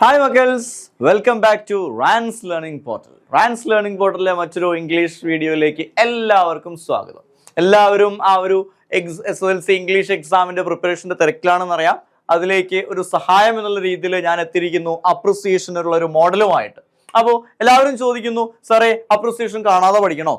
Hi മക്കൾസ് welcome back to Rans learning portal Rans learning പോർട്ടലിലെ മറ്റൊരു English വീഡിയോയിലേക്ക് എല്ലാവർക്കും സ്വാഗതം. എല്ലാവരും ആ ഒരു S S L C English എക്സാമിന്റെ പ്രിപ്പറേഷന്റെ തിരക്കിലാണെന്നറിയാം. അതിലേക്ക് ഒരു സഹായം എന്നുള്ള രീതിയിൽ ഞാൻ എത്തിയിരിക്കുന്നു. അപ്രിസിയേഷനുള്ള ഒരു മോഡലുമായിട്ട് അപ്പോൾ എല്ലാവരും ചോദിക്കുന്നു സാറേ അപ്രിസിയേഷൻ കാണാതെ പഠിക്കണോ?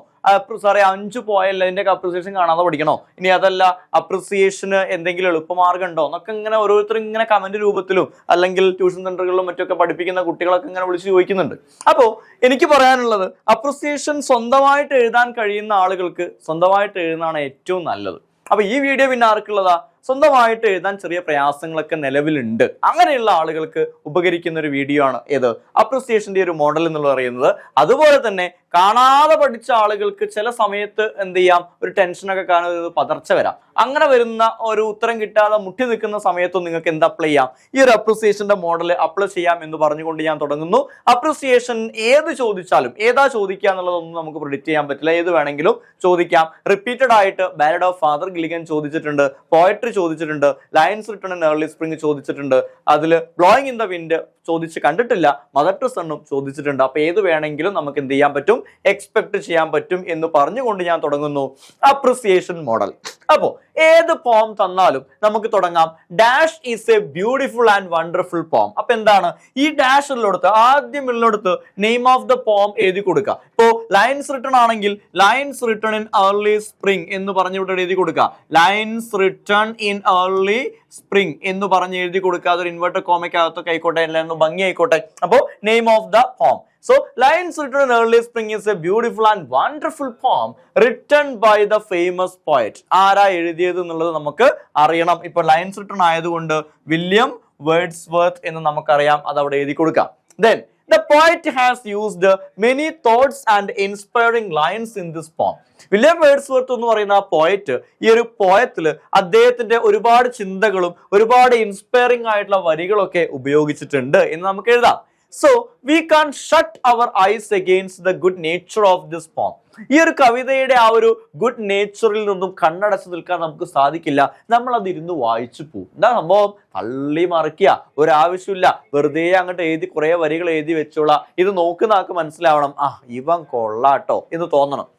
സാറേ അഞ്ച് പോയല്ല ഇതിന്റെ അപ്രിസിയേഷൻ കാണാതെ പഠിക്കണോ? ഇനി അതല്ല അപ്രിസിയേഷന് എന്തെങ്കിലും എളുപ്പമാർഗം ഉണ്ടോ? എന്നൊക്കെ ഇങ്ങനെ ഓരോരുത്തരും ഇങ്ങനെ കമന്റ് രൂപത്തിലും അല്ലെങ്കിൽ ട്യൂഷൻ സെന്ററുകളിലും മറ്റൊക്കെ പഠിപ്പിക്കുന്ന കുട്ടികളൊക്കെ ഇങ്ങനെ വിളിച്ച് ചോദിക്കുന്നുണ്ട്. അപ്പോൾ എനിക്ക് പറയാനുള്ളത് അപ്രിസിയേഷൻ സ്വന്തമായിട്ട് എഴുതാൻ കഴിയുന്ന ആളുകൾക്ക് സ്വന്തമായിട്ട് എഴുതുന്നതാണ് ഏറ്റവും നല്ലത്. അപ്പോൾ ഈ വീഡിയോ പിന്നെ ആർക്കുള്ളതാ? സ്വന്തമായിട്ട് എഴുതാൻ ചെറിയ പ്രയാസങ്ങളൊക്കെ നിലവിലുണ്ട്. അങ്ങനെയുള്ള ആളുകൾക്ക് ഉപകരിക്കുന്ന ഒരു വീഡിയോ ആണ് ഏത്? അപ്രിസിയേഷന്റെ ഒരു മോഡൽ എന്ന് പറയുന്നത്. അതുപോലെ തന്നെ കാണാതെ പഠിച്ച ആളുകൾക്ക് ചില സമയത്ത് എന്ത് ചെയ്യാം? ഒരു ടെൻഷനൊക്കെ കാണുന്നത് പതർച്ച വരാം. അങ്ങനെ വരുന്ന ഒരു ഉത്തരം കിട്ടാതെ മുട്ടി നിൽക്കുന്ന സമയത്തും നിങ്ങൾക്ക് എന്ത് അപ്ലൈ ചെയ്യാം? ഈ ഒരു അപ്രിസിയേഷന്റെ മോഡൽ അപ്ലൈ ചെയ്യാം എന്ന് പറഞ്ഞുകൊണ്ട് ഞാൻ തുടങ്ങുന്നു. അപ്രിസിയേഷൻ ഏത് ചോദിച്ചാലും ഏതാ ചോദിക്കുക എന്നുള്ളതൊന്നും നമുക്ക് പ്രിഡിക്റ്റ് ചെയ്യാൻ പറ്റില്ല. ഏത് വേണമെങ്കിലും ചോദിക്കാം. റിപ്പീറ്റഡ് ആയിട്ട് ബാലഡ് ഓഫ് ഫാദർ ഗിലിഗൻ ചോദിച്ചിട്ടുണ്ട്. പോയട്രി ചോദിച്ചിട്ടുണ്ട്. Lines written and early spring ചോദിച്ചിട്ടുണ്ട്. അതിൽ ബ്ലോയിങ് ഇൻ ദ വിൻഡ് ചോദിച്ച് കണ്ടിട്ടില്ല. മദർ ടു സണ്ണും ചോദിച്ചിട്ടുണ്ട്. അപ്പൊ ഏത് വേണമെങ്കിലും നമുക്ക് എന്ത് ചെയ്യാൻ പറ്റും? എക്സ്പെക്ട് ചെയ്യാൻ പറ്റും എന്ന് പറഞ്ഞുകൊണ്ട് ഞാൻ തുടങ്ങുന്നു. അപ്രിസിയേഷൻ മോഡൽ അപ്പോ ഏത് പോം തന്നാലും നമുക്ക് തുടങ്ങാം. Dash is a beautiful and wonderful poem അപ്പൊ എന്താണ്? ഈ ഡാഷ് ഉള്ളിടത്ത് ആദ്യം ഉള്ളിടത്ത് നെയിം ഓഫ് ദ പോം എഴുതി കൊടുക്കുക. ഇപ്പോ ലയൻസ് റിട്ടേൺ ആണെങ്കിൽ lines written in early spring എന്ന് പറഞ്ഞുകൊണ്ട് എഴുതി കൊടുക്കുക. Lines written in early spring എന്ന് പറഞ്ഞ് എഴുതി കൊടുക്കുക. അതൊരു ഇൻവെർട്ടർ കോമയ്ക്കകത്തൊക്കെ ആയിക്കോട്ടെ അല്ലെങ്കിൽ ഭംഗി ആയിക്കോട്ടെ അപ്പോ name of the form So, lions Written in Early Spring is a beautiful and wonderful poem written by the famous poet. ആരാ എഴുതിയത് എന്നുള്ളത് നമുക്ക് അറിയണം. ഇപ്പൊ lions written ആയതുകൊണ്ട് william wordsworth വർത്ത് എന്ന് നമുക്കറിയാം. അത് അവിടെ എഴുതി കൊടുക്കാം. Then the poet has used many thoughts and inspiring lines in this poem. William worth എന്ന് പറയുന്ന ആ പോയറ്റ് ഈ ഒരു പോയത്തിൽ അദ്ദേഹത്തിന്റെ ഒരുപാട് ചിന്തകളും ഒരുപാട് ഇൻസ്പയറിംഗ് ആയിട്ടുള്ള വരികളൊക്കെ ഉപയോഗിച്ചിട്ടുണ്ട് എന്ന് നമുക്ക് എഴുതാം so we can shut our eyes against the good nature of this poem ഈ ഒരു കവിതയുടെ ആ ഒരു ഗുഡ് നേച്ചറിൽ നിന്നും കണ്ണടച്ചു നിൽക്കാൻ നമുക്ക് സാധിക്കില്ല. നമ്മൾ അത് ഇരുന്ന് വായിച്ചു പോകും എന്താ സംഭവം? തള്ളി മറിക്കുക. ഒരാവശ്യമില്ല. വെറുതെ അങ്ങോട്ട് എഴുതി കുറെ വരികൾ എഴുതി വെച്ചോളാം. ഇത് നോക്കുന്ന ആൾക്ക് മനസ്സിലാവണം. ആ ഇവൻ കൊള്ളാട്ടോ എന്ന് തോന്നണം.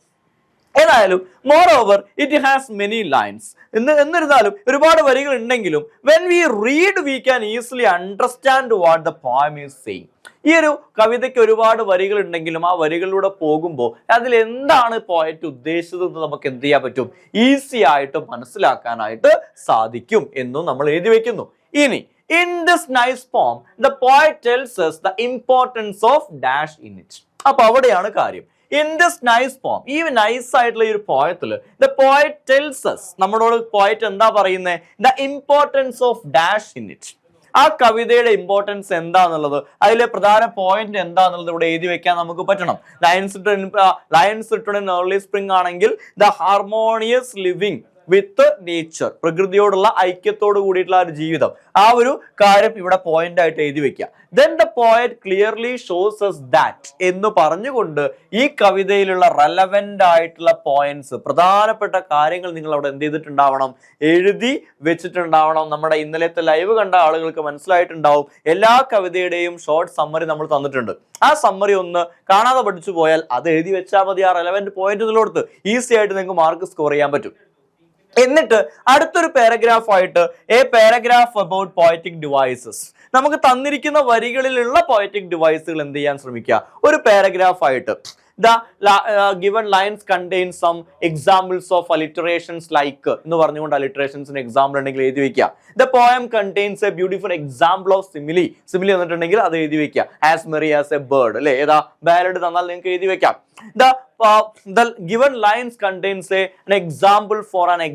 ഏതായാലും moreover it has many lines എന്ന് എന്നിരുന്നാലും ഒരുപാട് വരികൾ ഉണ്ടെങ്കിലും when we read we can easily understand what the poem is saying ഈ ഒരു കവിതയ്ക്ക് ഒരുപാട് വരികൾ ഉണ്ടെങ്കിലും ആ വരികളിലൂടെ പോകുമ്പോൾ അതിൽ എന്താണ് പോയറ്റ് ഉദ്ദേശിച്ചത് എന്ന് നമുക്ക് എന്ത് ചെയ്യാൻ പറ്റും? ഈസി ആയിട്ട് മനസ്സിലാക്കാനായിട്ട് സാധിക്കും എന്നും നമ്മൾ എഴുതി വെക്കുന്നു. ഇനി in this nice form the poet tells the importance of dash in it അപ്പൊ അവിടെയാണ് കാര്യം. ഇൻ ദിസ് നൈസ് പോം ഈ നൈസ് ആയിട്ടുള്ള ഈ ഒരു പോയത്തിൽ ദ പോയറ്റ് ടെൽസസ് നമ്മളോട് പോയറ്റ് എന്താ പറയുന്നത് the importance of dash in it ആ കവിതയുടെ ഇമ്പോർട്ടൻസ് എന്താന്നുള്ളത് അതിലെ പ്രധാന പോയിന്റ് എന്താന്നുള്ളത് ഇവിടെ എഴുതി വെക്കാൻ നമുക്ക് പറ്റണം. Lions lions return in early spring ആണെങ്കിൽ the harmonious living with nature പ്രകൃതിയോടുള്ള ഐക്യത്തോട് കൂടിയിട്ടുള്ള ഒരു ജീവിതം. ആ ഒരു കാര്യം ഇവിടെ പോയിന്റ് ആയിട്ട് എഴുതി വെക്കുക. Then the poet clearly shows us that എന്ന് പറഞ്ഞുകൊണ്ട് ഈ കവിതയിലുള്ള റെലവെന്റ് ആയിട്ടുള്ള പോയിന്റ്സ് പ്രധാനപ്പെട്ട കാര്യങ്ങൾ നിങ്ങൾ അവിടെ എന്ത് ചെയ്തിട്ടുണ്ടാവണം? എഴുതി വെച്ചിട്ടുണ്ടാവണം. നമ്മുടെ ഇന്നലത്തെ ലൈവ് കണ്ട ആളുകൾക്ക് മനസ്സിലായിട്ടുണ്ടാവും. എല്ലാ കവിതയുടെയും ഷോർട്ട് സമ്മറി നമ്മൾ തന്നിട്ടുണ്ട്. ആ സമ്മറി ഒന്ന് കാണാതെ പഠിച്ചു പോയാൽ അത് എഴുതി വെച്ചാൽ മതി. ആ റെലവെന്റ് പോയിന്റ് ഇതിലോടുത്ത് ഈസി ആയിട്ട് നിങ്ങൾക്ക് മാർക്ക് സ്കോർ ചെയ്യാൻ പറ്റും. എന്നിട്ട് അടുത്തൊരു പാരഗ്രാഫ് ആയിട്ട് a paragraph about poetic devices നമുക്ക് തന്നിരിക്കുന്ന വരികളിലുള്ള പോയറ്റിക് ഡിവൈസുകൾ എന്ത് ചെയ്യാൻ ശ്രമിക്കുക? ഒരു പാരഗ്രാഫ് ആയിട്ട്. The given lines contain some examples of alliterations like എന്ന് പറഞ്ഞുകൊണ്ട് അലിറ്ററേഷൻസിന് എക്സാമ്പിൾ ഉണ്ടെങ്കിൽ എഴുതി വെക്കുക. The poem contains a beautiful example of simile simile വന്നിട്ടുണ്ടെങ്കിൽ അത് എഴുതി വെക്കുക. As merry as a bird അല്ലെ? ഏതാ? ബാലഡ് തന്നാൽ നിങ്ങൾക്ക് എഴുതി വെക്കാം. The the given lines contains an example for an an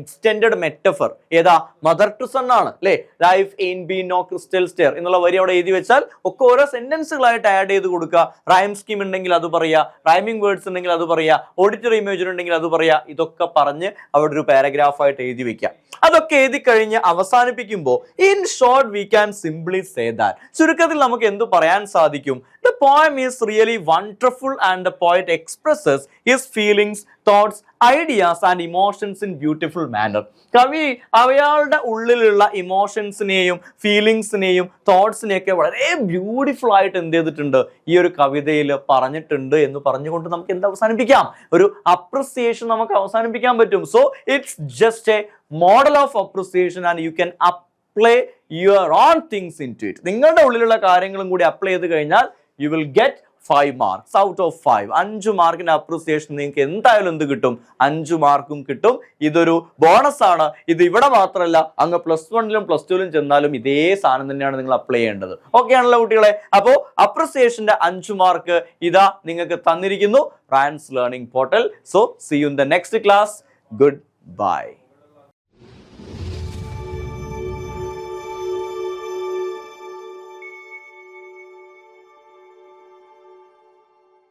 metaphor ഏതാ? മദർ ടു സൺ ആണ് അല്ലെ? Life in be no crystal stair എന്നുള്ള വരി അവിടെ എഴുതി വെച്ചാൽ ഒക്കെ ഓരോ സെന്റൻസുകളായിട്ട് ആഡ് ചെയ്ത് കൊടുക്കുക. റൈം സ്കീം ഉണ്ടെങ്കിൽ അത് പറയുക റൈമിംഗ് വേർഡ്സ് ഉണ്ടെങ്കിൽ അത് പറയാ ഓഡിറ്ററി ഇമേജ് ഉണ്ടെങ്കിൽ അത് പറയാ ഇതൊക്കെ പറഞ്ഞ് അവിടെ ഒരു പാരഗ്രാഫ് ആയിട്ട് എഴുതി വെക്കുക. അതൊക്കെ എഴുതി കഴിഞ്ഞ് അവസാനിപ്പിക്കുമ്പോൾ in short we can simply say that ചുരുക്കത്തിൽ നമുക്ക് എന്ത് പറയാൻ സാധിക്കും? The poem is really wonderful and the poet expresses his feelings thoughts ideas and emotions in beautiful manner കവി അയാളുടെ ഉള്ളിലുള്ള ഇമോഷൻസിനെയും ഫീലിങ്സിനെയും തോട്ട്സിനെയൊക്കെ വളരെ ബ്യൂട്ടിഫുൾ ആയിട്ട് എന്ത് ചെയ്തിട്ടുണ്ട്? ഈ ഒരു കവിതയിൽ പറഞ്ഞിട്ടുണ്ട് എന്ന് പറഞ്ഞുകൊണ്ട് നമുക്ക് എന്ത് അവസാനിപ്പിക്കാം? ഒരു അപ്രിസിയേഷൻ നമുക്ക് അവസാനിപ്പിക്കാൻ പറ്റും. So it's just a model of appreciation and you can apply your own things into it നിങ്ങളുടെ ഉള്ളിലുള്ള കാര്യങ്ങളും കൂടി അപ്ലൈ ചെയ്ത് കഴിഞ്ഞാൽ you will get five marks out of five അഞ്ച് മാർക്കിന്റെ അപ്രിസിയേഷൻ നിങ്ങൾക്ക് എന്തായാലും എന്ത് കിട്ടും? അഞ്ച് മാർക്കും കിട്ടും. ഇതൊരു ബോണസ് ആണ്. ഇത് ഇവിടെ മാത്രമല്ല അങ്ങ് പ്ലസ് വണ്ണിലും പ്ലസ് ടുവിലും ചെന്നാലും ഇതേ സാധനം തന്നെയാണ് നിങ്ങൾ അപ്ലൈ ചെയ്യേണ്ടത്. ഓക്കെ ആണല്ലോ കുട്ടികളെ? അപ്പോൾ അപ്രിസിയേഷന്റെ അഞ്ച് മാർക്ക് ഇതാ നിങ്ങൾക്ക് തന്നിരിക്കുന്നു. Rans learning portal so see you the next class goodbye